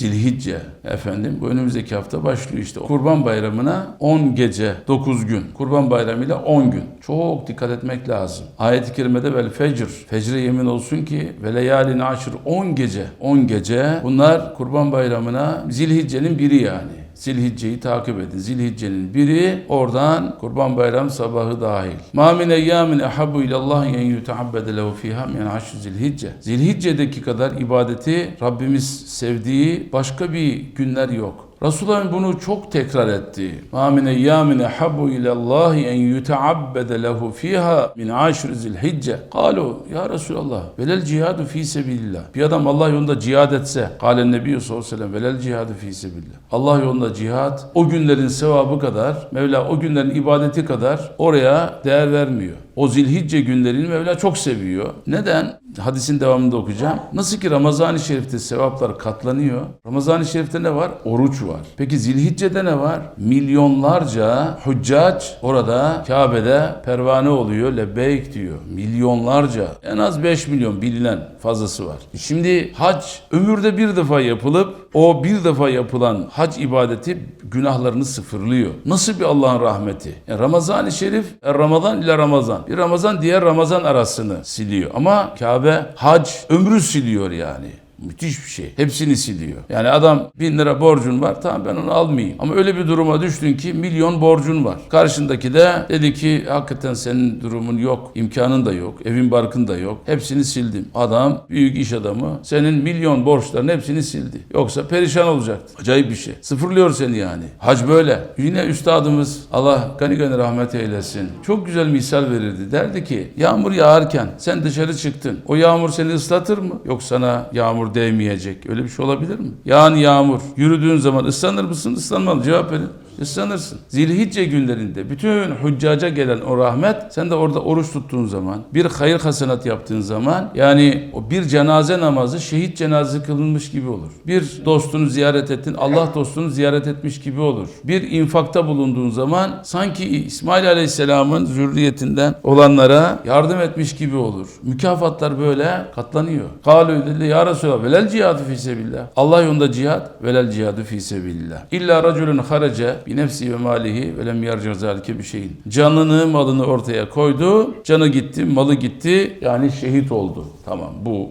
Zilhicce efendim bu önümüzdeki hafta başlıyor işte. Kurban Bayramı'na 10 gece 9 gün. Kurban Bayramı ile 10 gün. Çok dikkat etmek lazım. Ayet-i kerimede vel fecr. Fecre yemin olsun ki ve leyalin aşır 10 gece. 10 gece. Bunlar Kurban Bayramı'na Zilhicce'nin biri yani. Zilhicce'yi takip edin. Zilhicce'nin biri oradan Kurban Bayram sabahı dahil. Ma min eyyamin ehabbu ilallah en yuteabbede lehu fiha min haşr zilhicce. Zilhicce'deki kadar ibadeti Rabbimiz sevdiği başka bir günler yok. Resulullah bunu çok tekrar etti. Ma min eyyamin ehabbu ilallahi en yuteabbede lehu fiha min aşr zilhicce. Kalu ya Resulallah velel cihadu fi sebilillah. Bir adam Allah yolunda cihad etse. Kalen Nebi sallallahu aleyhi ve sellem velel cihadu fi sebilillah. Allah yolunda cihad o günlerin sevabı kadar Mevla o günlerin ibadeti kadar oraya değer vermiyor. O zilhicce günlerini Mevla çok seviyor. Neden? Hadisin devamında okuyacağım. Nasıl ki Ramazan-ı Şerif'te sevaplar katlanıyor. Ramazan-ı Şerif'te ne var? Oruç var. Peki Zilhicce'de ne var? Milyonlarca hüccac orada Kabe'de pervane oluyor. Lebeyk diyor. Milyonlarca. En az 5 milyon bilinen fazlası var. Şimdi hac ömürde bir defa yapılıp o bir defa yapılan hac ibadeti günahlarını sıfırlıyor. Nasıl bir Allah'ın rahmeti? Yani Ramazan-ı Şerif e, Ramazan ile Ramazan. Bir Ramazan diğer Ramazan arasını siliyor. Ama Kabe hac ömrü siliyor yani. Müthiş bir şey. Hepsini siliyor. Yani adam bin lira borcun var. Tamam ben onu almayayım. Ama öyle bir duruma düştün ki milyon borcun var. Karşındaki de dedi ki hakikaten senin durumun yok. imkanın da yok. Evin barkın da yok. Hepsini sildim. Adam büyük iş adamı. Senin milyon borçların hepsini sildi. Yoksa perişan olacaktı. Acayip bir şey. Sıfırlıyor seni yani. Hac böyle. Yine üstadımız Allah gani gani rahmet eylesin. Çok güzel misal verirdi. Derdi ki yağmur yağarken sen dışarı çıktın. O yağmur seni ıslatır mı? Yok sana yağmur değmeyecek. Öyle bir şey olabilir mi? Yağan yağmur. Yürüdüğün zaman ıslanır mısın? Islanmam. Cevap verin. Islanırsın. Zilhicce günlerinde bütün hüccaca gelen o rahmet sen de orada oruç tuttuğun zaman bir hayır hasenat yaptığın zaman yani o bir cenaze namazı şehit cenazesi kılınmış gibi olur. Bir dostunu ziyaret ettin Allah dostunu ziyaret etmiş gibi olur. Bir infakta bulunduğun zaman sanki İsmail Aleyhisselam'ın zürriyetinden olanlara yardım etmiş gibi olur. Mükafatlar böyle katlanıyor. Kalü dedi ya Resulallah velel cihadu fi sebillah. Allah yolunda cihad velel cihadu fi sebillah. İlla raculun harace bi nefsi ve malihi ve lem yarca zalike bir şeyin. Canını malını ortaya koydu. Canı gitti, malı gitti. Yani şehit oldu. Tamam bu,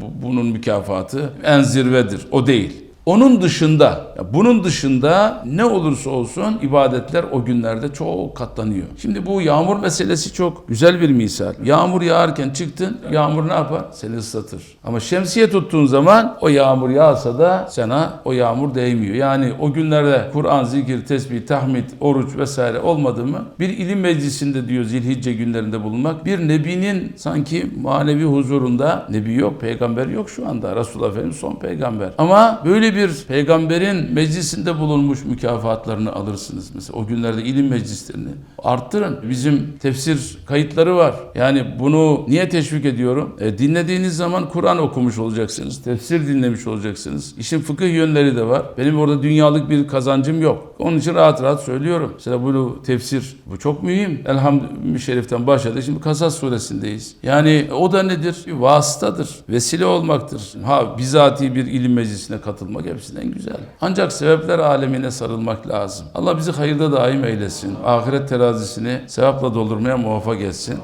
bu bunun mükafatı en zirvedir. O değil. Onun dışında, bunun dışında ne olursa olsun ibadetler o günlerde çok katlanıyor. Şimdi bu yağmur meselesi çok güzel bir misal. Yağmur yağarken çıktın, yağmur ne yapar? Seni ıslatır. Ama şemsiye tuttuğun zaman o yağmur yağsa da sana o yağmur değmiyor. Yani o günlerde Kur'an, zikir, tesbih, tahmid, oruç vesaire olmadı mı? Bir ilim meclisinde diyor zilhicce günlerinde bulunmak. Bir nebinin sanki manevi huzurunda, nebi yok, peygamber yok şu anda. Resulullah Efendimiz son peygamber. Ama böyle bir peygamberin meclisinde bulunmuş mükafatlarını alırsınız. Mesela o günlerde ilim meclislerini arttırın. Bizim tefsir kayıtları var. Yani bunu niye teşvik ediyorum? E, dinlediğiniz zaman Kur'an okumuş olacaksınız. Tefsir dinlemiş olacaksınız. İşin fıkıh yönleri de var. Benim orada dünyalık bir kazancım yok. Onun için rahat rahat söylüyorum. Mesela bu tefsir bu çok mühim. Elhamdülillah Şerif'ten başladı. Şimdi Kasas suresindeyiz. Yani o da nedir? Bir vasıtadır. Vesile olmaktır. Ha bizatihi bir ilim meclisine katılmak hepsinden güzel. Ancak sebepler alemine sarılmak lazım. Allah bizi hayırda daim eylesin. Ahiret terazisini sevapla doldurmaya muvaffak etsin.